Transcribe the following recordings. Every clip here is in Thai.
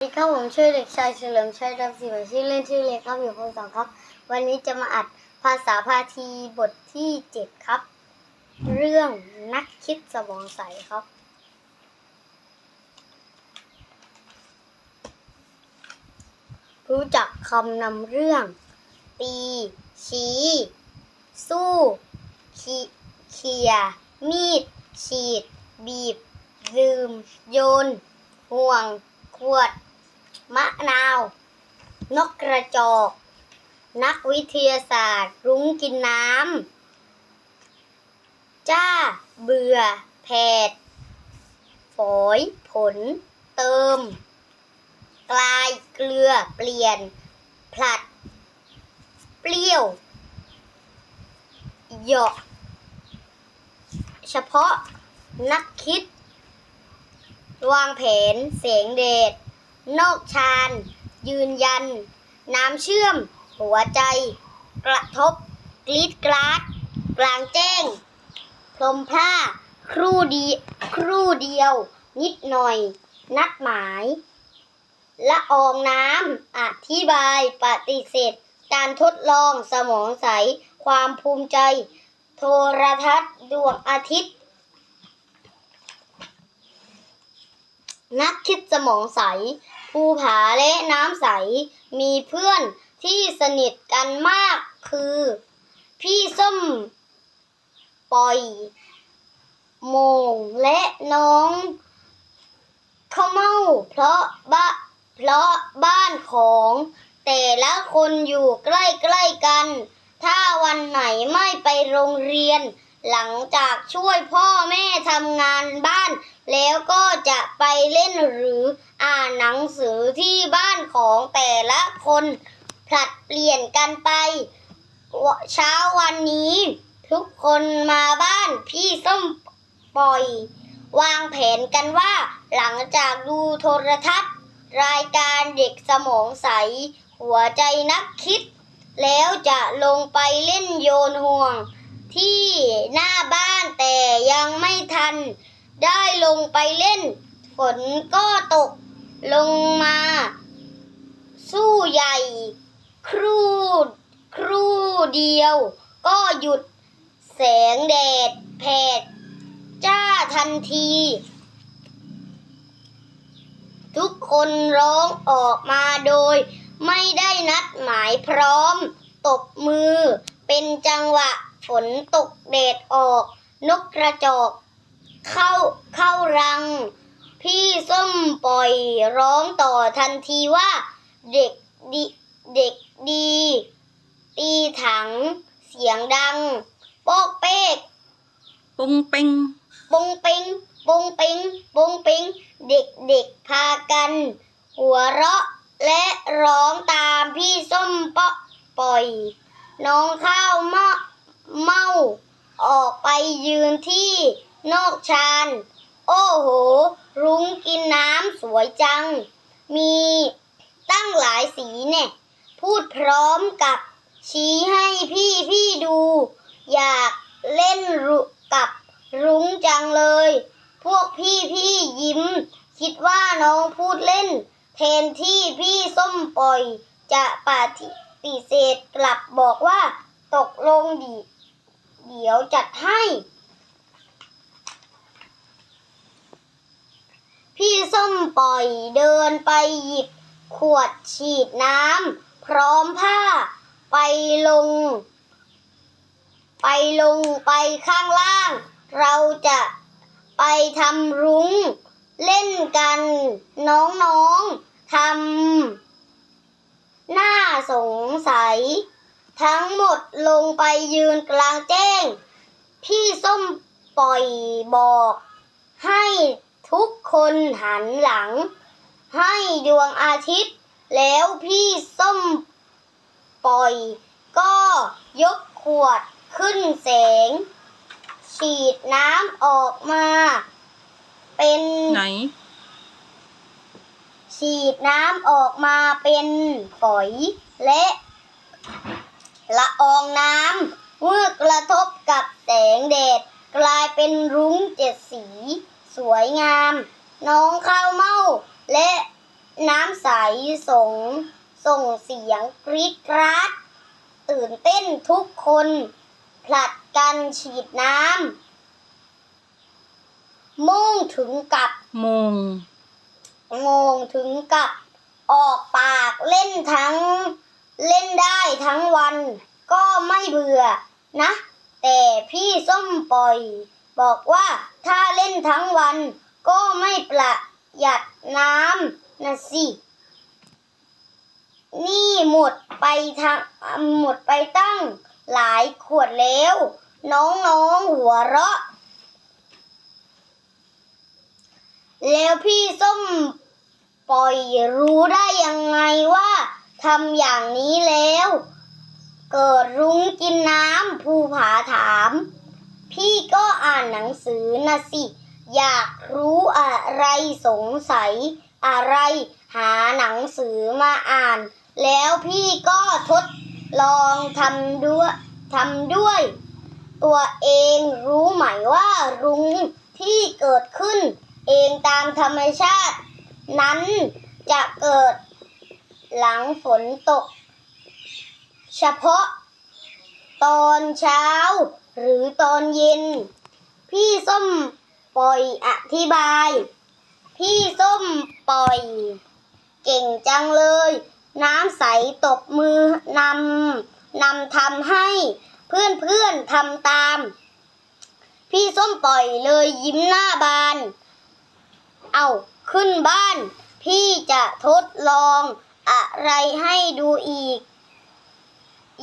สวัสดีครับผมชื่อเด็กชายเฉลิมชัยรังสีมาชื่อเล่นชื่อเล็กครับอยู่คนสองครับ วันนี้จะมาอัดภาษาพาทีบทที่เจ็ดครับ เรื่องนักคิดสมองใสครับ รู้จักคำนำเรื่อง ตี ชี้ สู้ขีเขี่ยมีด ฉีด บีบดื่มโยน ห่วงขวด มะนาว นกกระจอก นักวิทยาศาสตร์ รุ้งกินน้ำ จ้า เบื่อ แผดฝอยผล เติม กลาย เกลือ เปลี่ยน ผลัด เปรี้ยว เหยาะ เฉพาะนักคิด วางแผนเสียงเดช นอกชานยืนยัน น้ำเชื่อม หัวใจ กระทบ กรีดกราด กลางแจ้ง พรมพร่าครู่ดี ครู่เดียว นิดหน่อย นัดหมาย ละอองน้ำ อธิบาย ปฏิเสธ การทดลองสมองใส ความภูมิใจ โทรทัศน์ดวงอาทิตย์นักคิดสมองใส ภูผาและน้ำใส มีเพื่อนที่สนิทกันมากคือ พี่ส้มปอยโมงและน้องข้าวเมาเพราะบ้าเพราะบ้านของแต่ละคนอยู่ใกล้ๆกัน ถ้าวันไหนไม่ไปโรงเรียน หลังจากช่วยพ่อแม่ทำงานบ้าน แล้วก็จะไปเล่นหรืออ่านหนังสือที่บ้านของแต่ละคน ผลัดเปลี่ยนกันไป เช้าวันนี้ ทุกคนมาบ้านพี่ส้มปล่อย วางแผนกันว่า หลังจากดูโทรทัศน์ รายการเด็กสมองใส หัวใจนักคิด แล้วจะลงไปเล่นโยนห่วง ที่หน้าบ้านแต่ยังไม่ทัน ได้ลงไปเล่น ฝนก็ตกลงมา สู้ใหญ่ ครูครูเดียว ก็หยุดแสงแดดแผด จ้าทันที ทุกคนร้องออกมาโดย ไม่ได้นัดหมายพร้อม ตบมือเป็นจังหวะ ฝนตกแดดออก นกกระจอก เข้าเข้ารัง พี่ส้มปล่อยร้องต่อทันทีว่า เด็กดีเด็กดี ตีถัง เสียงดัง โป๊กเป๊กปุงเป่งปุงปิงปุงปิงปุงปิงเด็กเด็กๆพากัน หัวเราะและร้องตามพี่ส้มเปาะปล่อย น้องข้าวเมา เมาออกไปยืนที่นอกชานโอ้โห รุ้งกินน้ำสวยจัง มีตั้งหลายสีเนี่ย พูดพร้อมกับชี้ให้พี่พี่ดู อยากเล่นกับรุ้งจังเลย พวกพี่พี่ยิ้ม คิดว่าน้องพูดเล่น แทนที่พี่ส้มปล่อย จะปฏิเสธกลับบอกว่า ตกลงดี เดี๋ยวจัดให้ พี่ส้มปล่อยเดินไปหยิบ ขวดฉีดน้ำพร้อมผ้าไปลง ไปลงไปข้างล่าง เราจะไปทำรุ้ง เล่นกันน้องๆทำน่าสงสัย ทั้งหมดลงไปยืนกลางแจ้ง พี่ส้มปล่อยบอก ให้ทุกคนหันหลัง ให้ดวงอาทิตย์ แล้วพี่ส้มปล่อย ก็ยกขวดขึ้นแสง ฉีดน้ำออกมา เป็นไหน ฉีดน้ำออกมาเป็นฝอย และ ละอองน้ำเมื่อกระทบกับแสงแดด กลายเป็นรุ้งเจ็ดสี สวยงาม น้องข้าวเม่าและน้ำใสส่งส่งเสียงกรีดกราดตื่นเต้นทุกคน ผลัดกันฉีดน้ำมุ่งถึงกับมงงงถึงกับออกปากเล่นทั้ง เล่นได้ทั้งวันก็ไม่เบื่อนะ แต่พี่ส้มปล่อย บอกว่าถ้าเล่นทั้งวันก็ไม่ประหยัดน้ำนะสิ นี่หมดไปทั้งหมดไปตั้งหลายขวดแล้ว น้องๆหัวเราะ แล้วพี่ส้มปล่อยรู้ได้ยังไงว่า ทำอย่างนี้แล้ว เกิดรุ้งกินน้ำภูผาถาม พี่ก็อ่านหนังสือนะสิ อยากรู้อะไรสงสัยอะไรหาหนังสือมาอ่าน แล้วพี่ก็ทดลองทำด้วยทำด้วย ตัวเองรู้ไหมว่ารุ้งที่เกิดขึ้น เองตามธรรมชาติ นั้นจะเกิด หลังฝนตก เฉพาะ ตอนเช้า หรือตอนเย็น พี่ส้มปล่อยอธิบาย พี่ส้มปล่อย เก่งจังเลย น้ำใสตบมือนำนำทำให้เพื่อนเพื่อนทำตาม พี่ส้มปล่อยเลยยิ้มหน้าบาน เอาขึ้นบ้าน พี่จะทดลอง อะไรให้ดูอีก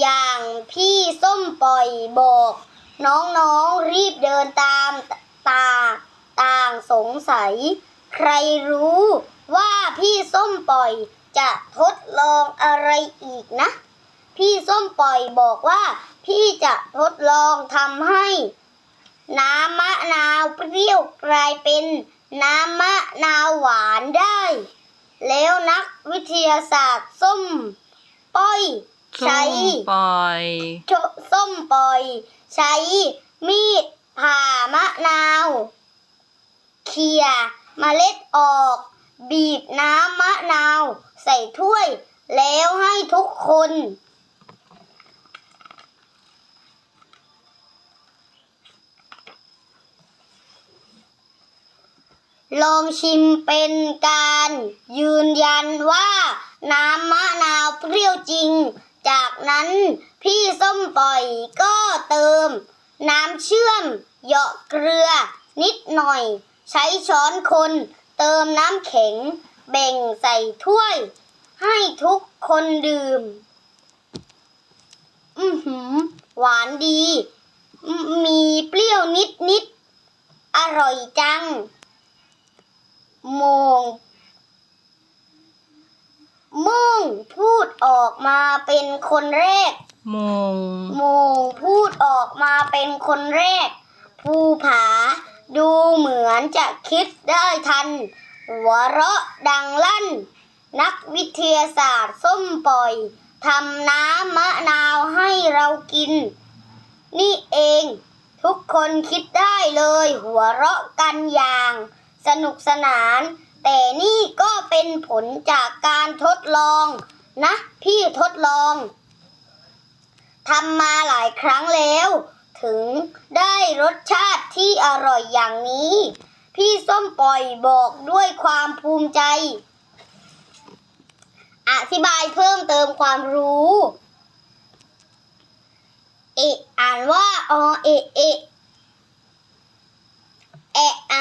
อย่างพี่ส้มปล่อยบอก น้องๆรีบเดินตามตาต่างสงสัย ใครรู้ว่าพี่ส้มปล่อยจะทดลองอะไรอีกนะ พี่ส้มปล่อยบอกว่า พี่จะทดลองทำให้ น้ำมะนาวเปรี้ยวกลายเป็นน้ำมะนาวหวานได้ แล้วนักวิทยาศาสตร์ส้มป้อยส้ใช้มปล่อยชส้มปล่อย ใช้มีดผ่ามะนาวเขี่ยเมล็ดออก บีบน้ำมะนาว ใส่ถ้วย แล้วให้ทุกคน ลองชิมเป็นการยืนยันว่าน้ำมะนาวเปรี้ยวจริง จากนั้นพี่ส้มปล่อยก็เติม น้ำเชื่อมเหยาะเกลือ นิดหน่อย ใช้ช้อนคน เติมน้ำแข็ง แบ่งใส่ถ้วย ให้ทุกคนดื่ม อือหือ หวานดี มีเปรี้ยวนิดนิดๆอร่อยจัง มง มุ่งพูดออกมาเป็นคนแรก มงโมงพูดออกมาเป็นคนแรก ภูผา ดูเหมือนจะคิดได้ทัน หัวเราะดังลั่น นักวิทยาศาสตร์ส้มปล่อยทำน้ำมะนาวให้เรากิน นี่เอง ทุกคนคิดได้เลย หัวเราะกันอย่าง สนุกสนาน แต่นี่ก็เป็นผลจากการทดลองนะ พี่ทดลองทำมาหลายครั้งแล้ว ถึงได้รสชาติที่อร่อยอย่างนี้ พี่ส้มปล่อยบอกด้วยความภูมิใจ อธิบายเพิ่มเติมความรู้ เอะอ่านว่าอเอะเอะแอ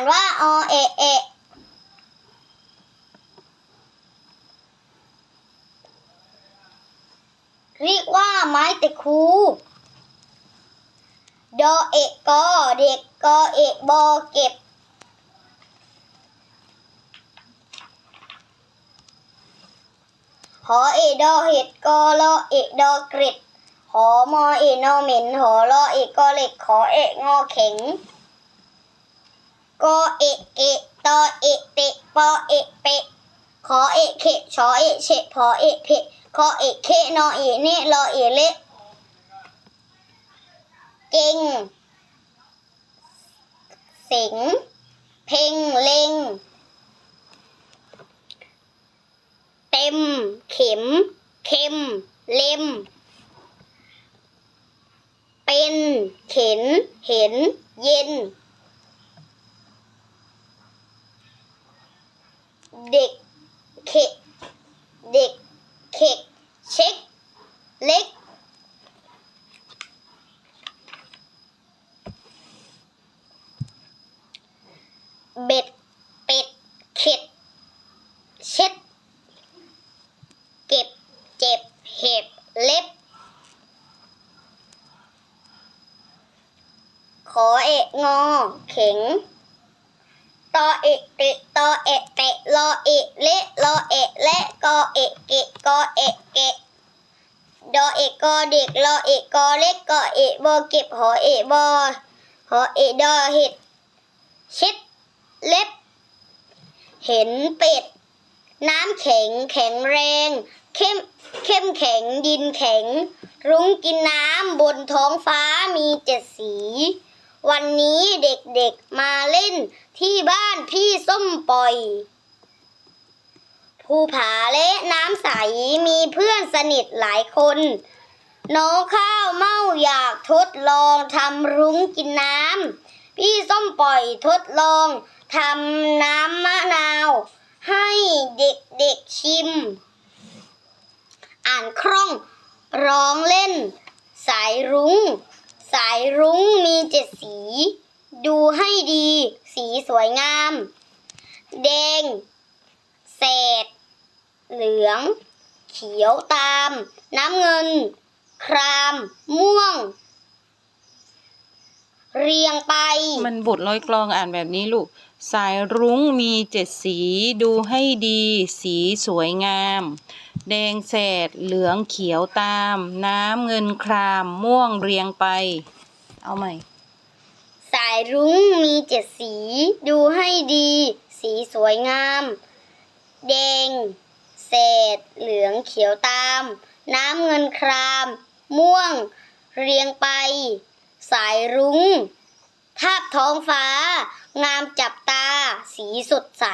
านว่าอเอเอะเรียกว่าไม้ตะคูดอเอะกอเด็กกอเอะบอเก็บหอเอดอเห็ดกอลอเอะดอกร็ดหอมอเอนอเหม็นหอรอเอกอเหล็กขอเอะงอเข็ง กเอะเกะตอเอะเตะปอเอะเปะขอเอะเขะชอเอะเฉะพอเอะเพะขอเอะเคนอเอะเนรอเอะเละเก่งสิง ม เข็ม เข็ม เล็ม เป็น เข็น เห็น เย็น เด็ก เขะเด็ก เขกเช็ค เล็ก เบ็ด เป็ด เข็ด เช็ด เก็บ เจ็บ เห็บ เล็บ ขอเอะงอ เข็ง ตอเอะเตะตอเอะเตะรอ เอะเละรอเอะและกอเอะเกะกอเอะเกะดอเอะกอเด็กรอเอะกอเล็กกอเอะบอเก็บหอเอะบอหอเอะดอเห็ดเช็ดเล็บ เห็นเป็ด น้ำแข็งแข็งแรง เข้มเข้มแข็งดินแข็ง รุ้งกินน้ำบนท้องฟ้ามีเจ็ดสี วันนี้เด็กๆมาเล่นที่บ้านพี่ส้มปล่อย ภูผาและน้ำใสมีเพื่อนสนิทหลายคน น้องข้าวเมาอยากทดลองทำรุ้งกินน้ำ พี่ส้มปล่อยทดลองทำน้ำมะนาว ให้เด็กๆชิม อ่านคล่องร้องเล่น สายรุง้ง สายรุ้งมีเจ็ดสี ดูให้ดี สีสวยงาม แดงแสด เหลือง เขียวตาม น้ำเงิน คราม ม่วง เรียงไป มันบทร้อยกลองอ่านแบบนี้ลูก สายรุ้งมีเจ็ดสีดูให้ดี สีสวยงาม แดงแสด เหลืองเขียวตาม น้ำเงินคราม ม่วงเรียงไป เอาใหม่ สายรุ้งมีเจ็ดสี ดูให้ดี สีสวยงาม แดง แสดเหลืองเขียวตาม น้ำเงินคราม ม่วง เรียงไป สายรุง้งทาบท้องฟ้า งามจับตา สีสดใส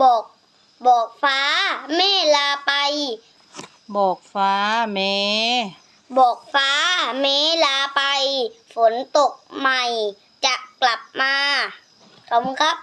บอก บอกฟ้า แม่ลาไป บอกฟ้าแม่บอกฟ้าเมลาไป ฝนตกใหม่ จะกลับมา ขอบคุณครับ